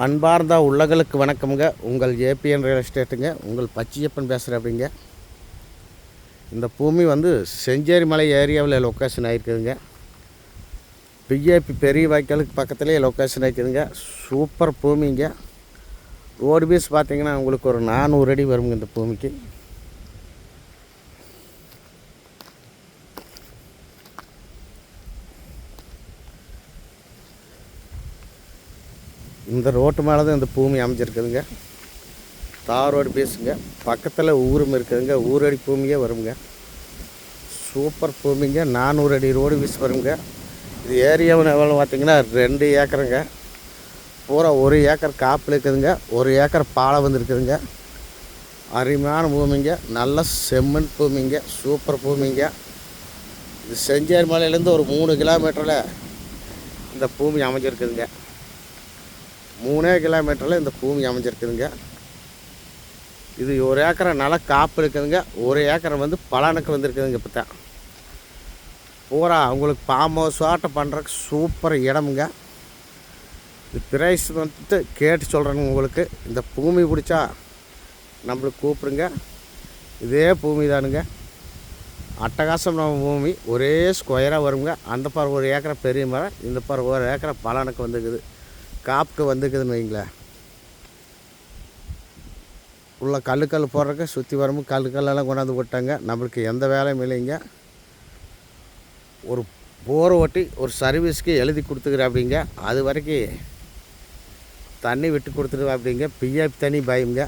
அன்பார்ந்த உள்ளங்களுக்கு வணக்கம்ங்க. உங்கள் ஏபிஎன் ரியல் எஸ்டேட்டுங்க. உங்கள் பச்சையப்பன் பேசுகிறேன் அப்படிங்க இந்த பூமி வந்து செஞ்சேரி மலை ஏரியாவில் லொக்கேஷன் ஆகிருக்குதுங்க பிஏபி பெரிய வாய்க்காலுக்கு பக்கத்துலேயே லொக்கேஷன் ஆகிக்குதுங்க சூப்பர் பூமிங்க. ரோடு பீஸ் பார்த்தீங்கன்னா உங்களுக்கு ஒரு நானூறு அடி வருங்க இந்த பூமிக்கு. இந்த ரோட்டு மேலே தான் இந்த பூமி அமைஞ்சிருக்குதுங்க. தார் ரோடு பேசுங்க. பக்கத்தில் ஊரும் இருக்குதுங்க. ஊரடி பூமியே வருங்க. சூப்பர் பூமிங்க. நானூறு அடி ரோடு பீஸ் வருங்க. இது ஏரியாவில் எவ்வளோ பார்த்தீங்கன்னா ரெண்டு ஏக்கருங்க. பூரா ஒரு ஏக்கர் காப்பில் இருக்குதுங்க. ஒரு ஏக்கர் பாலை வந்துருக்குதுங்க அருமையான பூமிங்க. நல்ல செம்மண் பூமிங்க. சூப்பர் பூமிங்க. இது செஞ்சேரி மலையிலேருந்து ஒரு மூணு கிலோமீட்டரில் இந்த பூமி அமைஞ்சிருக்குதுங்க. மூணே கிலோமீட்டரில் இந்த பூமி அமைஞ்சிருக்குதுங்க. இது ஒரு ஏக்கரை நல்லா காப்பு இருக்குதுங்க. ஒரு ஏக்கரை வந்து பலனுக்கு வந்திருக்குதுங்க இப்போ தான். பூரா உங்களுக்கு பாம் ஹவுஸ் ஆட்டம் சூப்பர் இடமுங்க. இது பிரைஸ் வந்துட்டு கேட்டு சொல்கிறேங்க உங்களுக்கு. இந்த பூமி பிடிச்சா நம்மளுக்கு கூப்பிடுங்க. இதே பூமி தானுங்க. அட்டகாசம் நம்ம பூமி. ஒரே ஸ்கொயராக வருங்க. அந்த பார் ஒரு ஏக்கரை பெரிய மரம். இந்த பார் ஒரு ஏக்கரை பலனுக்கு வந்துக்குது காப்புக்கு வந்துக்குதுன்னு வைங்களேன். உள்ள கல் கல் போடுறதுக்கு சுற்றி வரும்போது கல் கொண்டாந்து விட்டாங்க நம்மளுக்கு எந்த வேலையும் இல்லைங்க. ஒரு போரை ஓட்டி ஒரு சர்வீஸ்க்கு எழுதி கொடுத்துக்கிறேன் அப்படிங்க அது வரைக்கும் தண்ணி விட்டு கொடுத்துருவேன் அப்படிங்க பிஎஃப் தண்ணி பயங்க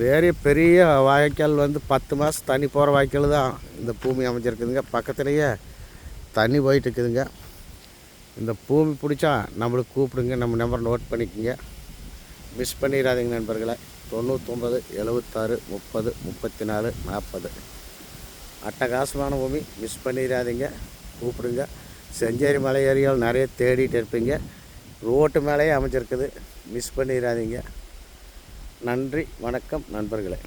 வேறு பெரிய வாய்க்கால் வந்து பத்து மாதம் தண்ணி போகிற வாய்க்கால் தான் இந்த பூமி அமைஞ்சிருக்குதுங்க. பக்கத்துலேயே தண்ணி போயிட்டு இருக்குதுங்க இந்த பூமி பிடிச்சா நம்மளுக்கு கூப்பிடுங்க நம்ம நம்பர் நோட் பண்ணிக்கோங்க. மிஸ் பண்ணிடாதீங்க நண்பர்களை. தொண்ணூத்தொம்பது எழுபத்தாறு முப்பது முப்பத்தி நாலு நாற்பது. அட்டகாசமான பூமி மிஸ் பண்ணிடாதீங்க. கூப்பிடுங்க. செஞ்சேரி மலை ஏரியாவில் நிறைய தேடிட்டு இருப்பீங்க. ரோட்டு மேலேயே அமைஞ்சிருக்குது. மிஸ் பண்ணிடாதீங்க. நன்றி வணக்கம் நண்பர்களே.